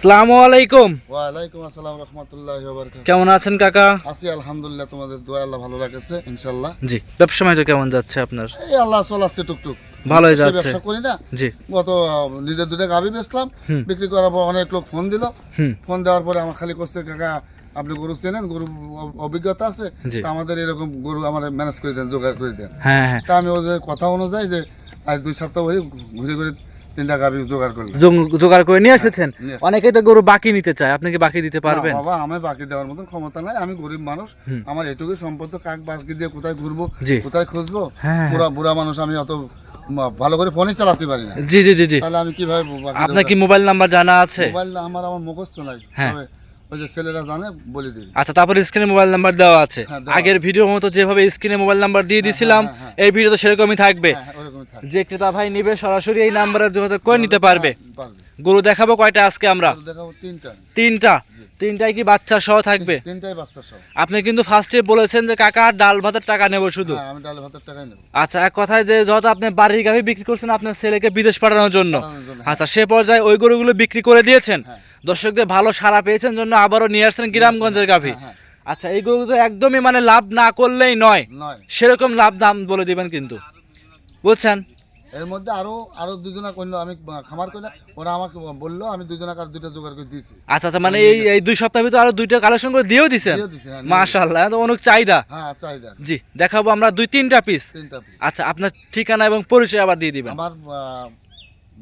আসসালামু আলাইকুম। ওয়ালাইকুম আসসালাম রহমতুল্লাহ বারকাত কেমন আছেন কাকা? আছি আলহামদুলিল্লাহ তোমাদের দোয়া আল্লাহ ভালো রাখেছে ইনশাল্লাহ জি ব্যবসা বাণিজ্য কেমন যাচ্ছে আপনার? এই আল্লাহ চলাচ্ছে টুকটুক। ভালোই যাচ্ছে। ব্যবসা করি না। জি। গত নিজের দুটো গাভি বেচলাম বিক্রি করার পর অনেক লোক ফোন দিল। ফোন দেওয়ার পরে আমার খালি করছে কাকা আপনি গরু চেনেন? গরু অভিজ্ঞতা আছে। আমাদের এরকম গরু আমার ম্যানেজ করে দেন জোগাড় করে দেন। হ্যাঁ হ্যাঁ। তা আমি ওদের কথা অনুযায়ী যে আজ দুই সপ্তাহ ধরে ঘুরে ঘুরে তিনটা জোগাড় জোগাড় করে নিয়ে এসেছেন? অনেকেই তো গরু বাকি নিতে চায়। আপনি কি বাকি দিতে পারবেন? বাবা আমি বাকি দেওয়ার মতন ক্ষমতা নাই। আমি গরিব মানুষ। আমার এটুকু সম্পদ কাক বাকি দিয়ে কোথায় ঘুরবো কোথায় খুঁজবো? বুড়া পুরা বুড়া মানুষ আমি অত ভালো করে ফোনই চালাতে পারি না। জি জি জি জি। তাহলে আমি কীভাবে আপনার কি মোবাইল নাম্বার জানা আছে? মোবাইল আমার আমার মুখস্থ নাই। হ্যাঁ। ওই যে ছেলেরা জানে বলে দিবি। আচ্ছা তারপর স্ক্রিনে মোবাইল নাম্বার দেওয়া আছে। হ্যাঁ, আগের ভিডিও মতো যেভাবে স্ক্রিনে মোবাইল নাম্বার দিয়ে দিছিলাম হ্যাঁ, এই ভিডিও তো সেরকমই থাকবে। হ্যাঁ যে ক্রেতা ভাই নিবে সরাসরি এই নাম্বারে যোগাযোগ করে নিতে পারবে। গরু দেখাবো কয়টা আজকে আমরা? তিনটা। তিনটা? তিনটাই কি বাচ্চা সহ থাকবে? তিনটাই বাচ্চা সব আপনি কিন্তু ফার্স্টে বলেছেন যে কাকা ডাল ভাতের টাকা নেব শুধু। হ্যাঁ আমি ডালে ভাতের টাকাই নেব। আচ্ছা এক কথায় যে যত আপনি বাড়ির গাভি বিক্রি করছেন আপনার ছেলেকে বিদেশ পাঠানোর জন্য। পাঠানোর জন্য, আচ্ছা সে পর্যায়ে ওই গরুগুলো বিক্রি করে দিয়েছেন? হ্যাঁ। দর্শকদের ভালো সাড়া পেয়েছেন জন্য আবারও নিয়ে আসছেন গ্রামগঞ্জের গাভি। হ্যাঁ, আচ্ছা এইগুলো তো একদমই মানে লাভ না করলেই নয়। সেরকম লাভ দাম বলে দিবেন কিন্তু। বুঝছেন? এর মধ্যে আরও আরও দুজনা করল আমি খামার করলে ওরা আমাকে বলল আমি দুজনা কার দুইটা জোগাড় করে দিয়েছি আচ্ছা আচ্ছা মানে এই এই দুই সপ্তাহ ভিতরে আরও দুইটা কালেকশন করে দিয়েও দিছেন? দিছি, হ্যাঁ, মাশাআল্লাহ তো অনেক চাহিদা। হ্যাঁ চাহিদা। জি দেখাবো আমরা দুই তিনটা পিস তিনটা piece। আচ্ছা আপনার ঠিকানা এবং পরিচয় আবার দিয়ে দিবেন। আমার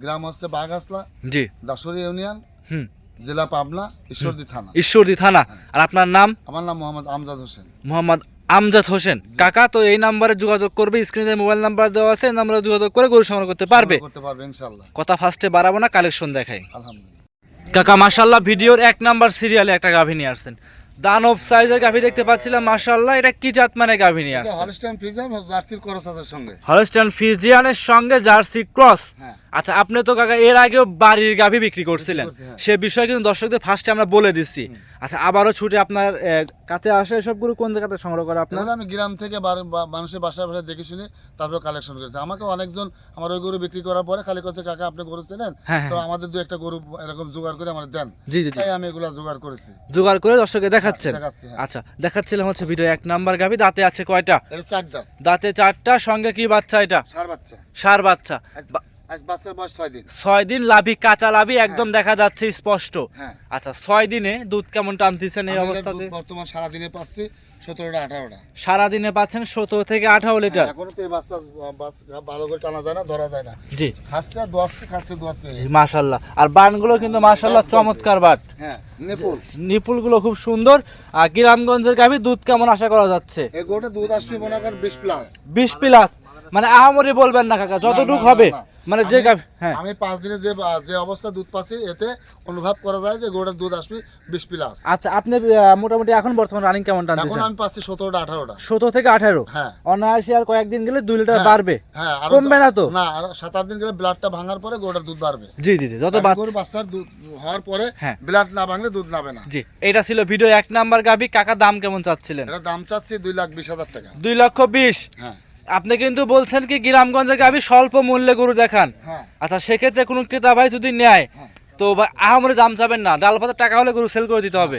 গ্রাম হচ্ছে বাঘাসলা জি। দাসরি ইউনিয়ন। হুম। জেলা পাবনা ঈশ্বরদী থানা। ঈশ্বরদী থানা। আর আপনার নাম? আমার নাম মোহাম্মদ আমজাদ হোসেন। মোহাম্মদ আমজাদ হোসেন। কাকা তো এই নাম্বারে যোগাযোগ করবে স্ক্রিনে মোবাইল নাম্বার দেওয়া আছে নাম্বারে যোগাযোগ করে গরু সংগ্রহ করতে পারবে। করতে পারবে ইনশাল্লাহ কথা ফার্স্টে বাড়াবো না কালেকশন দেখাই। আলহামদুলিল্লাহ। কাকা মাশাল্লাহ ভিডিওর এক নাম্বার সিরিয়ালে একটা গাভী নিয়ে আসছেন। দানব সাইজের গাভী দেখতে পাচ্ছিলাম মাশাল্লাহ এটা কি জাত মানে গাভী নিয়ে আসছেন? হলস্টাইন ফ্রিজাম জার্সির করসাদের সঙ্গে। হলস্টাইন ফিজিয়ানের সঙ্গে জার্সি ক্রস হ্যাঁ। আচ্ছা আপনি তো কাকা এর আগেও বাড়ির গাভী বিক্রি করছিলেন। করছি, হ্যাঁ। সে বিষয়ে কিন্তু দর্শকদের ফার্স্টে আমরা বলে দিচ্ছি। আচ্ছা আবারও ছুটে আপনার কাছে আসে সবগুলো কোন জায়গাতে সংগ্রহ করে আপনার? আমি গ্রাম থেকে মানুষের বাসায় বাসায় দেখে শুনে তারপরে কালেকশন করেছি। আমাকে অনেকজন আমার ওই গরু বিক্রি করার পরে খালি করছে কাকা আপনি গরু চেনেন? হ্যাঁ, তো আমাদের দু একটা গরু এরকম জোগাড় করে আমার দেন। জি জি তাই আমি এগুলা জোগাড় করেছি। জোগাড় করে দর্শকে দেখাচ্ছেন। হ্যাঁ। আচ্ছা দেখাচ্ছিলাম হচ্ছে ভিডিও এক নাম্বার গাভী দাঁতে আছে কয়টা? দাঁত দাঁতে চারটা সঙ্গে কি বাচ্চা এটা? সার বাচ্চা। সার বাচ্চা। আজ বাচ্চার বয়স ছয় দিন। ছয় দিন লাভি কাঁচা লাভি একদম দেখা যাচ্ছে স্পষ্ট। হ্যাঁ। আচ্ছা ছয় দিনে দুধ কেমন টানতেছেন এই অবস্থাতে? বর্তমান সারাদিনে পাচ্ছি। সতেরোটা আঠারোটা। সারা পাচ্ছেন সতেরো থেকে আঠারো লিটার। এখনও তো এই বাচ্চা বাচ্চা ভালো করে টানা যায় না ধরা যায় না। জি। খাচ্ছে দোয়াচ্ছে খাচ্ছে দোয়াচ্ছে। মাশাল্লাহ। আর বানগুলো কিন্তু মাশাল্লাহ চমৎকার বাট। হ্যাঁ নেপুল নিপুলগুলো খুব সুন্দর। আর গ্রামগঞ্জের গাভী দুধ কেমন আশা করা যাচ্ছে? এই গরুটা দুধ আসবে মনে করেন বিশ প্লাস বিশ প্লাস মানে আহামরি বলবেন না কাকা যতটুক হবে। মানে যে হ্যাঁ। আমি পাঁচ দিনে যে যে অবস্থা দুধ পাচ্ছি এতে অনুভব করা যায় যে গরুটার দুধ আসবে বিশ প্লাস আচ্ছা আপনি মোটামুটি এখন বর্তমান রানিং কেমন এখন আমি পাচ্ছি সতেরোটা আঠারোটা। সতেরো থেকে আঠারো? হ্যাঁ। অনায়াসে আর কয়েকদিন গেলে দুই লিটার হ্যাঁ, বাড়বে। হ্যাঁ আরও কমবে না তো? না সাত আট দিন গেলে ব্লাডটা ভাঙার পরে গরুটার দুধ বাড়বে। জি জি জি যত আর বাচ্চার দুধ হওয়ার পরে হ্যাঁ। ব্লাড না ভাঙলে দুধ নাবে না। জি এটা ছিল ভিডিও এক নাম্বার গাভি কাকা দাম কেমন চাচ্ছিলেন? এটা দাম চাচ্ছি দুই লাখ বিশ হাজার টাকা। দুই লক্ষ বিশ? হ্যাঁ। আপনি কিন্তু বলছেন কি গ্রামগঞ্জে গাভি স্বল্প মূল্যে গরু দেখান। হ্যাঁ। আচ্ছা সেক্ষেত্রে কোনো ক্রেতা ভাই যদি নেয়। তো আহমরে দাম চাবেন না। ডাল ভাতের টাকা হলে গরু সেল করে দিতে হবে।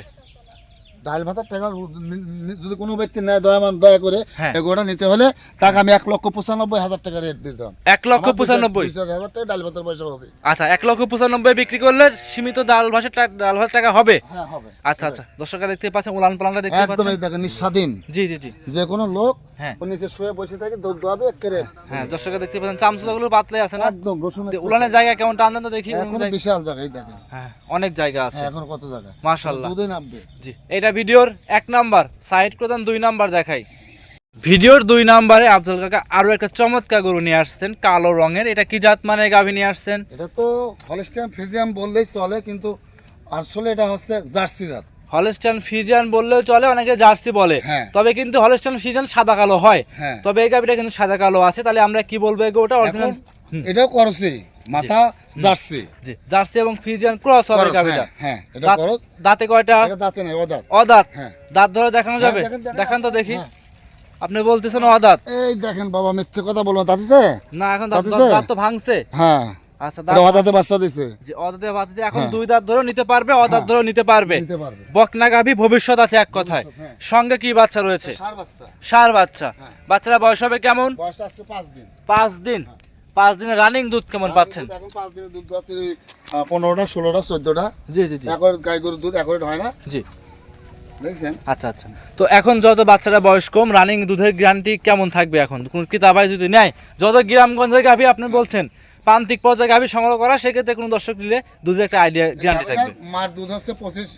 ডাল ভাতার টাকা যদি কোনো ব্যক্তি নেয় দয়া মান দয়া করে এগোটা নিতে হলে তাকে আমি এক লক্ষ পঁচানব্বই হাজার টাকা রেট দিতাম এক লক্ষ পঁচানব্বই? হাজার টাকা ডাল ভাতার পয়সা হবে। আচ্ছা এক লক্ষ পঁচানব্বই বিক্রি করলে সীমিত ডাল ভাষের ডাল ভাতের টাকা হবে? হ্যাঁ হবে। আচ্ছা আচ্ছা। দর্শকরা দেখতে পাচ্ছেন উলান পালানটা দেখতে পাচ্ছেন। একদম দেখেন নিঃস্বাধীন। জি জি জি। যে কোনো লোক হ্যাঁ। ও নিচে শুয়ে বসে থাকে দুধ দোয়াবে একেবারে হ্যাঁ দর্শকরা দেখতে পাচ্ছেন চামচুলাগুলো পাতলে আছে না? একদম রসুন উলানের জায়গা কেমন? টান দেন তো দেখি এখন বিশাল জায়গা এই দেখেন। হ্যাঁ অনেক জায়গা আছে। হ্যাঁ, এখন কত জায়গা? মাশাল্লাহ দুধে নামবে। জি এটা ভিডিওর এক নাম্বার সাইড প্রধান দুই নাম্বার দেখাই। ভিডিওর দুই নাম্বারে আফজল কাকা আরও একটা চমৎকার গরু নিয়ে আসছেন কালো রঙের। এটা কি জাত মানে গাভী নিয়ে আসছেন? এটা তো হলস্টাইন ফ্রিজিয়াম বললেই চলে কিন্তু আসলে এটা হচ্ছে জার্সি জাত। হলস্টাইন ফিজিয়ান বললেও চলে অনেকে জার্সি বলে। হ্যাঁ। তবে কিন্তু হলস্টাইন ফিজিয়ান সাদা কালো হয়। হ্যাঁ। তবে এই গাভীটা কিন্তু সাদা কালো আছে তাহলে আমরা কি বলব এই গরুটা অরিজিনাল এটাও করছে মাথা জার্সি জি জার্সি এবং ফিজিয়ান ক্রস হবে করস, গাভীটা হ্যাঁ, হ্যাঁ এটা দাঁত- দাঁতে কয়টা? এটা দাঁতে নাই অদাঁত। হ্যাঁ। দাঁত ধরে দেখানো যাবে? দেখেন, তো দেখি। আপনি বলতেছেন অদাঁত। এই দেখেন বাবা মিথ্যে কথা বলব দাঁতিছে না এখন দাঁত তো ভাঙছে। হ্যাঁ। আচ্ছা এটা দাম হঠাৎ বাচ্চা দিছে। যে অদাতে বাচ্চা এখন হ্যাঁ। দুই দাঁত ধরেও নিতে পারবে অদাঁত ধরেও নিতে পারবে। বকনা গাভী ভবিষ্যৎ আছে এক কথায়। হ্যাঁ। সঙ্গে কি বাচ্চা রয়েছে? সার বাচ্চা। হ্যাঁ। বাচ্চারা বয়স হবে কেমন? পাঁচ দিন। পাঁচ দিনের রানিং দুধ কেমন পাচ্ছেন? এখন পাঁচ দিনের দুধ আছে পনেরোটা ষোলোটা চোদ্দটা। জি জি জি। গাই গরুর দুধ হয় না? জি। আচ্ছা আচ্ছা। তো এখন যত বাচ্চারা বয়স কম রানিং দুধের গ্যারান্টি কেমন থাকবে এখন? কোন কিতাবাই যদি নেয়? যত গ্রামগঞ্জের গাভী আপনি বলছেন প্রান্তিক পর্যায়ে গাভী সংগ্রহ করা সেক্ষেত্রে কোনো দর্শক নিলে দুধের একটা আইডিয়া গ্যারান্টি থাকবে। মার দুধ হচ্ছে পঁচিশ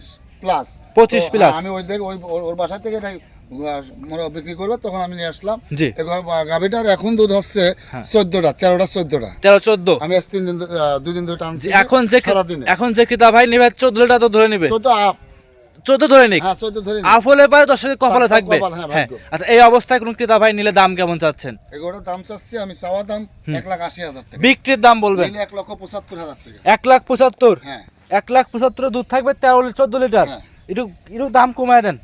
প্লাস 25 plus। আমি ওই থেকে ওই ওর- বাসা থেকে এটা মানে বিক্রি করব তখন আমি নিয়ে আসলাম। জি। গাভিটার এখন দুধ হচ্ছে হ্যাঁ। চোদ্দটা তেরোটা চোদ্দটা। তেরো চোদ্দ। আমি আজ তিন দিন দুই দিন ধরে টানছি। এখন যে এখন যে কিতাব ভাই নেবে চোদ্দ লিটার তো ধরে নেবে। চোদ্দ আপ চোদ্দ ধরে নিক। হ্যাঁ চোদ্দ ধরে আফ হলে পারে দর্শকের কপালে থাকবে। হ্যাঁ, হ্যাঁ আচ্ছা এই অবস্থায় কোন ক্রেতা ভাই নিলে দাম কেমন চাচ্ছেন? এগুলোর দাম চাচ্ছি আমি চাওয়া দাম এক লাখ আশি হাজার টাকা। বিক্রির দাম বলবেন? এক লক্ষ পঁচাত্তর হাজার টাকা। এক লাখ পঁচাত্তর? হ্যাঁ। এক লাখ পঁচাত্তর দুধ থাকবে তেরো চোদ্দ লিটার। হ্যাঁ। একটু একটু দাম কমায় দেন।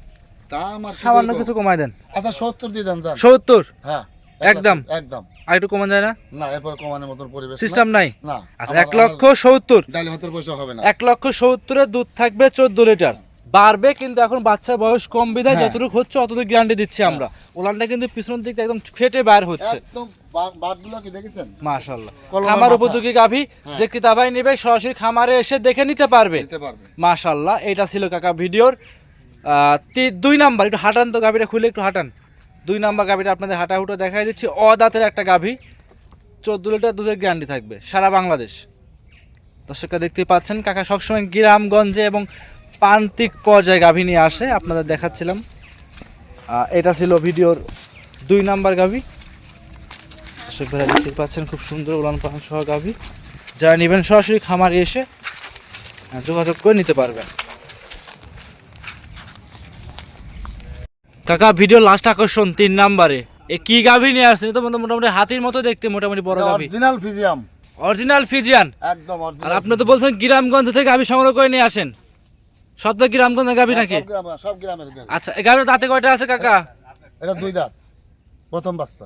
দাম সামান্য কিছু কমায় দেন। আচ্ছা সত্তর দিয়ে দেন সত্তর? হ্যাঁ একদম? একদম। আর একটু কমা যায় না? না এরপর কমানোর মতন পরিবেশ সিস্টেম নাই। না আচ্ছা এক লক্ষ সত্তর। ডাইল ভাতের পয়সা হবে না। এক লক্ষ সত্তরের দুধ থাকবে চোদ্দ লিটার। বাড়বে কিন্তু এখন বাচ্চার বয়স কম বিধায় হ্যাঁ। যতটুকু হচ্ছে অতটুকু গ্যারান্টি দিচ্ছি আমরা। ওলানটা কিন্তু পিছন দিক একদম ফেটে বাইর হচ্ছে। মাশাল্লাহ খামার উপযোগী গাভী হ্যাঁ। যে কিতাবাই নেবে সরাসরি খামারে এসে দেখে নিতে পারবে। মাশাল্লাহ এটা ছিল কাকা ভিডিওর দুই নাম্বার একটু হাঁটান তো গাভীটা খুলে একটু হাঁটান। দুই নাম্বার গাভীটা আপনাদের হাঁটা হুটো দেখাই দিচ্ছি অদাঁতের একটা গাভী। চোদ্দ লিটার দুধের গ্যারান্টি থাকবে সারা বাংলাদেশ। দর্শকরা দেখতে পাচ্ছেন কাকা সবসময় গ্রামগঞ্জে এবং প্রান্তিক পর্যায়ে গাভী নিয়ে আসে আপনাদের দেখাচ্ছিলাম। এটা ছিল ভিডিওর দুই নাম্বার গাভী। দর্শক ভাইরা দেখতে পাচ্ছেন খুব সুন্দর উলান পালন সহ গাভী। যারা নেবেন সরাসরি খামারে এসে যোগাযোগ করে নিতে পারবেন। কাকা ভিডিও লাস্ট আকর্ষণ তিন নাম্বারে। এ কি গাভী নিয়ে আসছেন? তো মোটা- মোটামুটি হাতির মতো দেখতে মোটামুটি বড় গাভী। অরিজিনাল ফিজিয়াম অরিজিনাল ফিজিয়ান একদম আর আপনি তো বলছেন গ্রামগঞ্জ থেকে আমি সংগ্রহ করে নিয়ে আসেন। সব গ্রামগঞ্জের গাভী নাকি? সব গ্রামের আচ্ছা এই দাঁতে কয়টা আছে কাকা? এটা দুই দাঁত প্রথম বাচ্চা।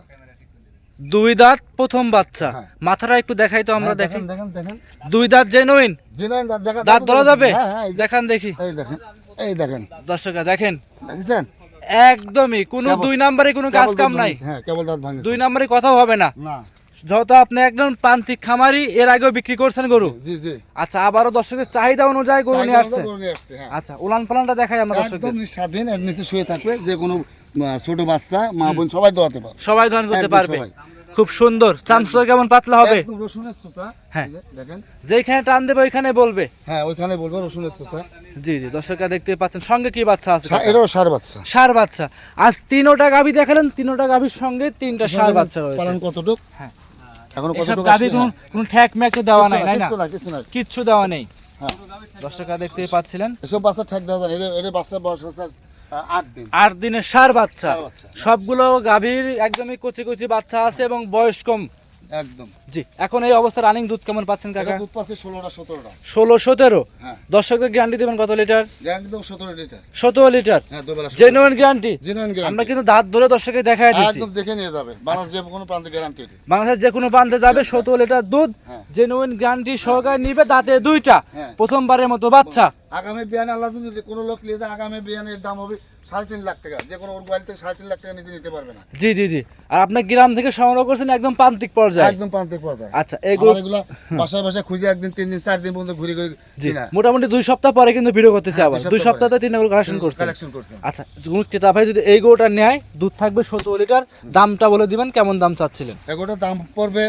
দুই দাঁত প্রথম বাচ্চা। হ্যাঁ। মাথাটা একটু দেখাই তো আমরা হ্যাঁ, দেখেন দেখেন দেখেন। দুই দাঁত জেনুইন জিনাইন দাঁত দেখা দাঁত ধরা যাবে? হ্যাঁ হ্যাঁ দেখান দেখি। এই দেখেন এই দেখেন। দর্শকরা দেখেন। দেখছেন? একদমই কোনো দুই নাম্বারে কোনো কাজ কাম নাই। হ্যাঁ কেবল দাঁত ভাঙে দুই নাম্বারে কথাও হবে না। না। যত আপনি একদম প্রান্তিক খামারি এর আগেও বিক্রি করছেন গরু? জি জি আচ্ছা আবারও দর্শকের চাহিদা অনুযায়ী গরু নিয়ে আসছে। হ্যাঁ। আচ্ছা উলান পালানটা দেখাই আমরা দর্শকদের। একদম স্বাধীন এর নিচে শুয়ে থাকবে যে কোনো ছোট বাচ্চা মা বোন সবাই দোয়াতে পারে সবাই ধান করতে পারবে। খুব সুন্দর। চামচ কেমন পাতলা হবে? একদম রসুনের চোচা হ্যাঁ। দেখেন। যেখানে টান দেবে ওইখানে বলবে। হ্যাঁ ওইখানে বলব রসুনের চোচা। জি জি দর্শকরা দেখতে পাচ্ছেন। সঙ্গে কি বাচ্চা আছে? এটাও সার বাচ্চা। সার বাচ্চা। আজ তিনোটা গাভী দেখালেন তিনোটা গাভীর সঙ্গে তিনটা সার বাচ্চা রয়েছে। পালন কতটুক? হ্যাঁ। এখনও কত টাকা আসবে? কোনো। ঠ্যাক ম্যাক তো দেওয়া নাই না কিছু না কিছু দেওয়া নেই। হ্যাঁ। দর্শকরা দেখতেই পাচ্ছিলেন। এসব বাচ্চা ঠ্যাক দেওয়া যায় এদের বাচ্চার বয়স হচ্ছে আট দিন। আট দিনের সার বাচ্চা। সবগুলো গাভীর একদমই কচি কচি বাচ্চা আছে এবং বয়স কম। একদম। জি এখন এই অবস্থা রানিং দুধ কেমন পাচ্ছেন কাকা? দুধ পাচ্ছে ষোলোটা সতেরোটা। ষোলো সতেরো? হ্যাঁ। দর্শকদের গ্যারান্টি দেবেন কত লিটার গ্যারান্টি দেবো লিটার সতেরো লিটার হ্যাঁ দুবেলা জেনুইন গ্যারান্টি জেনুইন আমরা কিন্তু দাঁত ধরে দর্শকে দেখায় দিচ্ছি একদম দেখে নিয়ে যাবে। বাংলাদেশ যে কোনো প্রান্তে গ্যারান্টি বাংলাদেশ যে কোনো প্রান্তে যাবে সতেরো লিটার দুধ হ্যাঁ। জেনুইন গ্যারান্টি সহকারে নিবে দাঁতে দুইটা। হ্যাঁ। প্রথমবারের মতো বাচ্চা। আগামী বিয়ানে আল্লাহ যদি কোনো লোক নিয়ে যায় আগামী বিয়ানের দাম হবে সাড়ে তিন লাখ টাকা যে কোনো ওর গোয়াল থেকে সাড়ে তিন লাখ টাকা নিতে নিতে পারবে না। জি জি জি। আর আপনার গ্রাম থেকে সংগ্রহ করছেন একদম প্রান্তিক পর্যায়ে? একদম প্রান্তে পাওয়া যায় আচ্ছা এগুলো এগুলো বাসায় বাসায় খুঁজে একদিন তিন দিন চার দিন পর্যন্ত ঘুরে ঘুরে জি। মোটামুটি দুই সপ্তাহ পরে কিন্তু ভিডিও করতেছে হ্যাঁ, আবার। দুই সপ্তাহে তিন কালেকশন করছেন। আচ্ছা কোনো ক্রেতা ভাই যদি এই গরুটা নেয় দুধ থাকবে সতেরো লিটার দামটা বলে দিবেন কেমন দাম চাচ্ছিলেন? এগোটার দাম পড়বে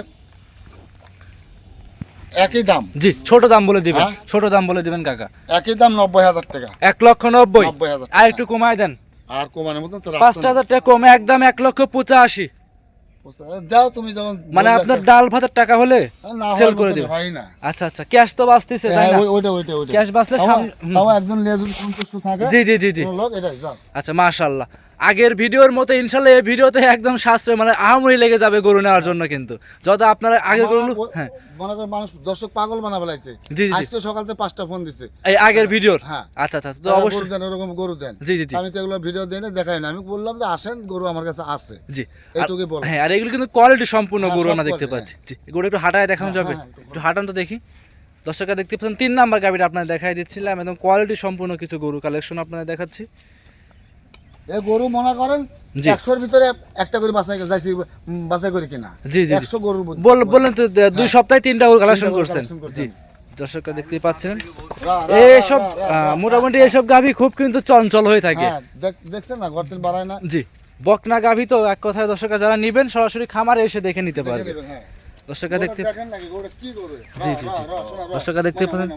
একই দাম। জি ছোট দাম বলে দিবেন। হ্যাঁ? ছোট দাম বলে দিবেন কাকা। একই দাম নব্বই হাজার টাকা। এক লক্ষ নব্বই। আর একটু কমায় দেন। আর কমানোর মতন পাঁচ হাজার টাকা কমে একদম এক লক্ষ পঁচাশি। তুমি মানে আপনার ডাল ভাতের টাকা হলে সেল করে হয় না। আচ্ছা আচ্ছা ক্যাশ তো বাঁচতেছে তাই না? ওইটা ওইটা ওইটা। ক্যাশ বাঁচলে সামনে- তাও একজন নিয়ে সন্তুষ্ট থাকে জি জি জি জি। লোক আচ্ছা আগের ভিডিওর মতো ইনশাল্লাহ এই ভিডিওতে একদম সাশ্রয় মানে আহামরি লেগে যাবে গরু নেওয়ার জন্য কিন্তু। যত আপনারা আমার ও- হ্যাঁ। মনে করেন মানুষ দর্শক পাগল বানা ফেলাইছে। জি, জি। আজকে সকাল থেকে পাঁচটা ফোন দিছে। এই আগের ভিডিওর? হ্যাঁ। আচ্ছা আচ্ছা তো অবশ্যই। গরু দেন ওরকম গরু দেন। জি, জি। আমি তো এগুলো ভিডিও দেই না দেখাই না আমি বললাম যে আসেন গরু আমার কাছে আছে। জি। এইটুকুই বলো। হ্যাঁ আর এগুলো কিন্তু কোয়ালিটি সম্পূর্ণ হ্যাঁ, গরু আমরা দেখতে পাচ্ছি। জি গরু একটু হাঁটায় দেখানো হ্যাঁ, যাবে। হ্যাঁ, একটু একটু হাঁটান তো দেখি। দর্শকরা দেখতে পাচ্ছেন তিন নাম্বার গাড়িটা আপনার দেখাই দিচ্ছিলাম। একদম কোয়ালিটি সম্পূর্ণ কিছু গরু কালেকশন আপনাদের দেখাচ্ছি। এই গরু মনে করেন। একশোর ভিতরে একটা করে বাছাই যাইছি বাছাই করে কিনা জি, জি। একশো। বল বললেন তো দুই সপ্তাহে তিনটা গরু কালেকশন হ্যাঁ। করছেন জি দর্শকরা দেখতেই পাচ্ছেন এইসব মোটামুটি এইসব গাভি খুব কিন্তু চঞ্চল হয়ে থাকে হ্যাঁ দেখছেন না ঘর বাড়ায় না জি বকনা গাভি তো এক কথায় দর্শকরা যারা নিবেন সরাসরি খামারে এসে দেখে নিতে পারবে হ্যাঁ। দর্শকরা দেখতে গরু? জি, জি, জি। দর্শকরা দেখতে পাচ্ছেন।